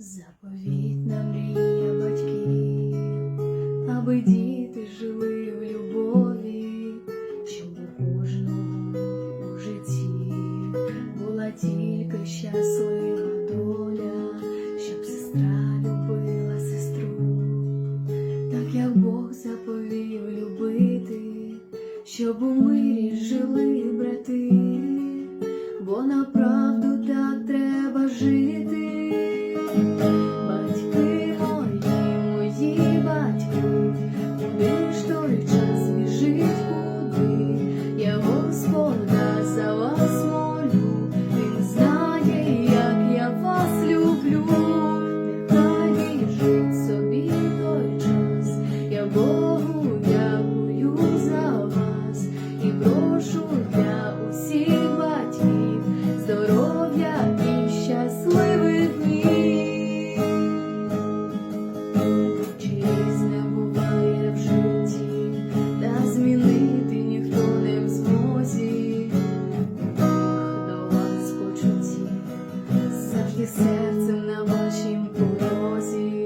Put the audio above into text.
Заповітна мрія батьків, аби діти жили в любові, щоб у кожного у житті була тільки щаслива доля, щоб сестра любила сестру, так як Бог заповів любити, щоб у мирі жили Богу дякую за вас і прошу для усіх батьків здоров'я і щасливих днів. Чи різне буває в житті, та змінити ніхто не в змозі. До вас почуттів, завжди серцем на вашім порозі,